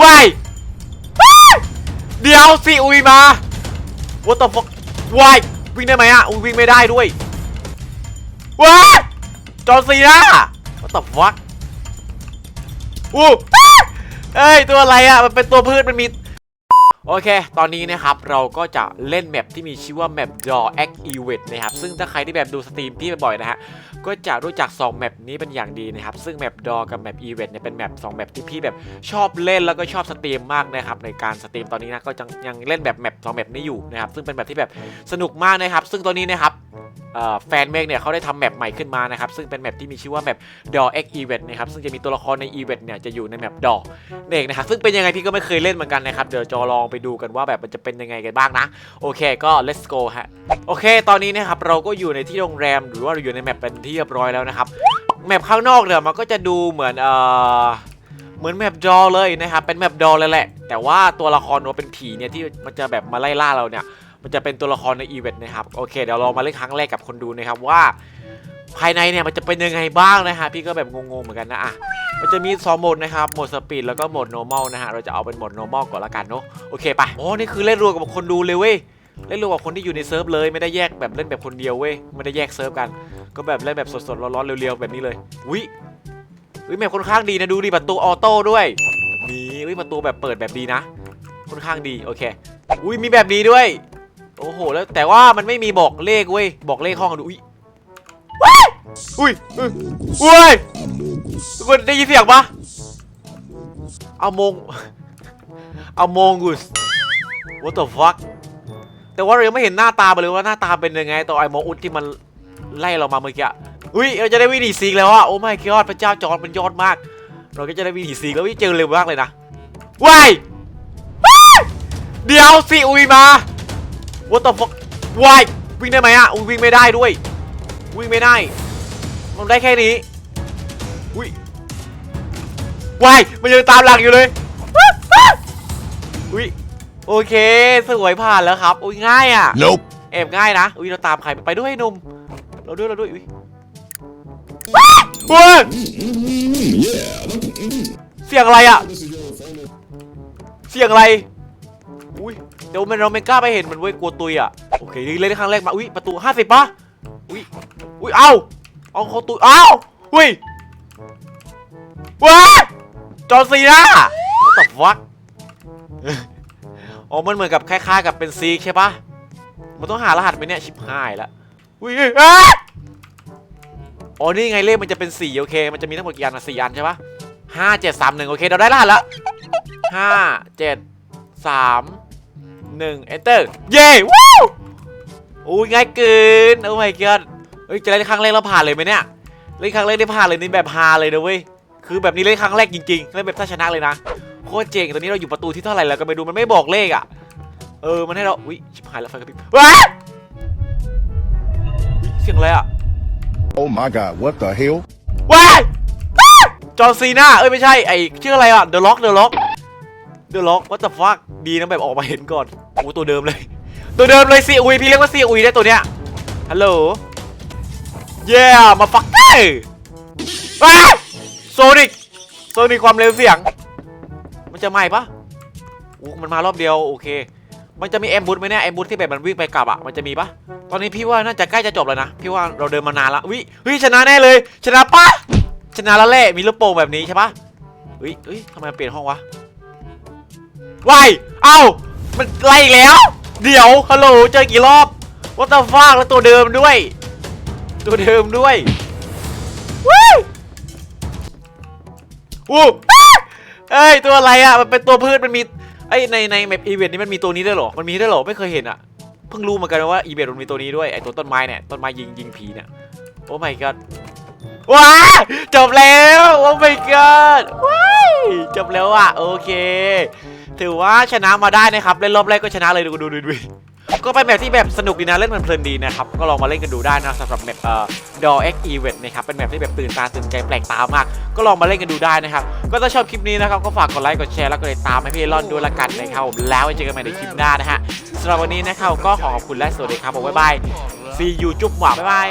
ว้ายเดี๋ยวสิอุยมา what the fuck ว้ายวิ่งได้ไหมอะอุยวิ่งไม่ได้ด้วยว้ายจอร์ซีน่า what the fuck อู้เอ้ยตัวอะไรอะมันเป็นตัวพืชมันมี โอเค ตอนนี้นะครับเราก็จะเล่นแมปที่มีชื่อว่าแมป Draw X Event นะครับ ซึ่งถ้าใครที่แบบดูสตรีมพี่บ่อยๆนะฮะ ก็จะรู้จัก 2 แมปนี้เป็นอย่างดีนะครับ ซึ่งแมป Draw กับแมป Event เนี่ยเป็นแมป2แมปที่พี่แบบชอบเล่นแล้วก็ชอบสตรีมมากนะครับ ในการสตรีมตอนนี้นะก็ยังยังเล่นแบบแมป2แมปนี้อยู่นะครับ ซึ่งเป็นแบบที่แบบสนุกมากนะครับ ซึ่งตอนนี้นะครับ แฟนเมกเนี่ยเขาได้ทำแมปใหม่ขึ้นมานะครับ ซึ่งเป็นแมปที่มีชื่อว่าแมป Draw X Event นะครับ ซึ่งจะมีตัวละครใน Event เนี่ยจะอยู่ในแมป Draw เด็กนะครับ ซึ่งเป็นยังไงพี่ก็ไม่เคยเล่นเหมือนกันนะครับ เดี๋ยวจอลองไปดูกันว่าแบบมันจะเป็นยังไงกันบ้างนะ โอเคก็ let's go ฮะ โอเค ตอนนี้นะครับเราก็อยู่ในที่โรงแรมหรือว่าเราอยู่ในแมปเป็นที่เรียบร้อยแล้วนะครับแมปข้างนอกเนี่ยมันก็จะดูเหมือนเอ่อเหมือนแมปดอเลยนะครับเป็นแมปดอเลยแหละ แต่ว่าตัวละครว่าเป็นผีเนี่ยที่มันจะแบบมาไล่ล่าเราเนี่ย มันจะเป็นตัวละครในอีเวนต์นะครับโอเคเดี๋ยวเรามาเล่นครั้งแรกกับคนดูนะครับว่า ภายในเนี่ยมันจะเป็นยังไงบ้างนะฮะพี่ก็แบบงงๆเหมือนกันนะอะมันจะมี2โหมดนะครับโหมดสปีดแล้วก็โหมด normal นะฮะเราจะเอาเป็นโหมด normal ก่อนละกันเนาะโอเคไปอ๋อนี่คือเล่นรวมกับคนดูเลยเว้ยเล่นรวมกับคนที่อยู่ในเซิร์ฟเลยไม่ได้แยกแบบเล่นแบบคนเดียวเว้ยไม่ได้แยกเซิร์ฟกัน ก็แบบเล่นแบบสดๆร้อนๆเร็วๆแบบนี้เลยวิวิแมปค่อนข้างดีนะดูดิประตูออโต้ด้วยมีวิประตูแบบเปิดแบบดีนะ ค่อนข้างดีโอเค อุ้ยมีแบบนี้ด้วย โอ้โหแล้วแต่ว่ามันไม่มีบอกเลขเว้ยบอกเลขห้องดูอุ้ยว้ายอุ้ยอุ้ยอุ้ยทุกคนได้ยินเสียงปะเอามงเอามงกุส what the fuck แต่ว่าเรายังไม่เห็นหน้าตาไปเลยว่าหน้าตาเป็นยังไงตัวไอ้โมอุดที่มันไล่เรามาเมื่อกี้อุ้ยเราจะได้วิ่งหนีซีกแล้วอะโอ้ไม่ยอดพระเจ้าจอร์ดมันยอดมาก เราก็จะได้วิ่งหนีซีกแล้ววิ่งเจอเร็วมากเลยนะว้ายเดี๋ยวสิอุยมา what the fuck ว้ายวิ่งได้ไหมอะอุ้ยวิ่งไม่ได้ด้วย วิ่งไม่ได้มันได้แค่นี้อุ้ยว้ายมันยังตามหลังอยู่เลยอุ้ยโอเค สวยผ่านแล้วครับอุ้ยง่ายอะ Nope. แอบง่ายนะอุ้ยเราตามใครไปด้วยหนุ่มเราด้วยเราด้วยอุ้ยว้ายเสียงอะไรอะ เสียงอะไรอุ้ย เดี๋ยวมันเราไม่กล้าไปเห็นมันเว้ยกลัวตุยอะโอเคเล่นครั้งแรกมาอุ้ยประตูห้าสิบปะอุ้ยอุ้ยเอ้าเอาเขาตุยเอ้าอุ้ยว้าจอซีน่า What the fuck อ๋อมันเหมือนกับคล้ายๆกับเป็นซีใช่ปะมันต้องหารหัสไหมเนี่ยชิบหายแล้วอุ้ยอ้าอ๋อนี่ไงเลขมันจะเป็นสี่โอเค มันจะมีทั้งหมดกี่อันนะสี่อันใช่ปะห้าเจ็ดสามหนึ่งโอเคเราได้รหัสล้วห้าเจ็ดสาม หนึ่ง enter เย้วู้อุ้ยง่ายเกิน โอ้ my god เฮ้ยจะเล่นครั้งแรกแล้วผ่านเลยไหมเนี่ย เล่นครั้งแรกได้ผ่านเลยนี่แบบฮาเลยนะเว้ย คือแบบนี้เล่นครั้งแรกจริงๆ เล่นแบบถ้าชนะเลยนะ โคตรเจ๋งตอนนี้เราอยู่ประตูที่เท่าไหร่แล้วก็ไม่ดูมันไม่บอกเลขอะ เออ มันให้เรา อุ้ยชิบหายแล้วไฟกระพริบว้าอุ๊ยเสียงอะไรอะ Oh my god, what the hell? ว้ายว้ายจอร์ซีน่าเอ้ยไม่ใช่ไอชื่ออะไรอะเดอะล็อก เดอะล็อดอะล็อก what the fuck ดีนะแบบออกมาเห็นก่อนโอ้ตัวเดิมเลย ตัวเดิมเลยซีอุยพี่เรียกว่าซีอุยได้ตัวเนี้ยฮัลโหลเย้มาฟักเกอร์ว้ายโซนิกโซนิกความเร็วเสียง มันจะไหม้ปะโอ้มันมารอบเดียวโอเคมันจะมีแอมบูธไหมเนี่ยแอมบูธที่แบบมันวิ่งไปกลับอะมันจะมีปะตอนนี้พี่ว่าน่าจะใกล้จะจบแล้วนะ พี่ว่าเราเดินมานานละวิเฮ้ยชนะแน่เลย ชนะปะชนะแล้วแหละมีลูกโป่งแบบนี้ใช่ปะเฮ้ยเฮ้ยทำไมเปลี่ยนห้องวะ วายเอ้า มันไล่อีกแล้ว เดี๋ยว ฮัลโหล เจอกี่รอบวัตฟากแล้วตัวเดิมด้วย ตัวเดิมด้วยวู้วู้อ้าเอ้ย ตัวอะไรอะ มันเป็นตัวพืช มันมีไอ้ยในในแมปอีเวนต์นี้มันมีตัวนี้ด้วยเหรอ มันมีด้วยเหรอ ไม่เคยเห็นอะ เพิ่งรู้เหมือนกันว่าอีเวนต์มันมีตัวนี้ด้วย ไอตัวต้นไม้เนี่ย ต้นไม้ยิงยิงผีเนี่ย โอ้ my god ว้าจบแล้ว โอ้ my god ว้ายจบแล้วอะ โอเค ถือว่าชนะมาได้นะครับเล่นรอบแรกก็ชนะเลยดูดูดูดูก็เป็นแมปที่แบบสนุกดีนะเล่นมันเพลินดีนะครับก็ลองมาเล่นกันดูได้นะสำหรับแมปเอ่อดอ X Event นะครับเป็นแมปที่แบบตื่นตาตื่นใจแปลกตามาก ก็ลองมาเล่นกันดูได้นะครับก็ถ้าชอบคลิปนี้นะครับก็ฝากกดไลค์กดแชร์แล้วก็ติดตามให้พี่ลอนด้วยละกันนะครับแล้วไว้เจอกันใหม่ในคลิปหน้านะฮะสำหรับวันนี้นะครับก็ขอขอบคุณและสวัสดีครับผมบ๊ายบาย see you จุ๊บหวาบ๊ายบาย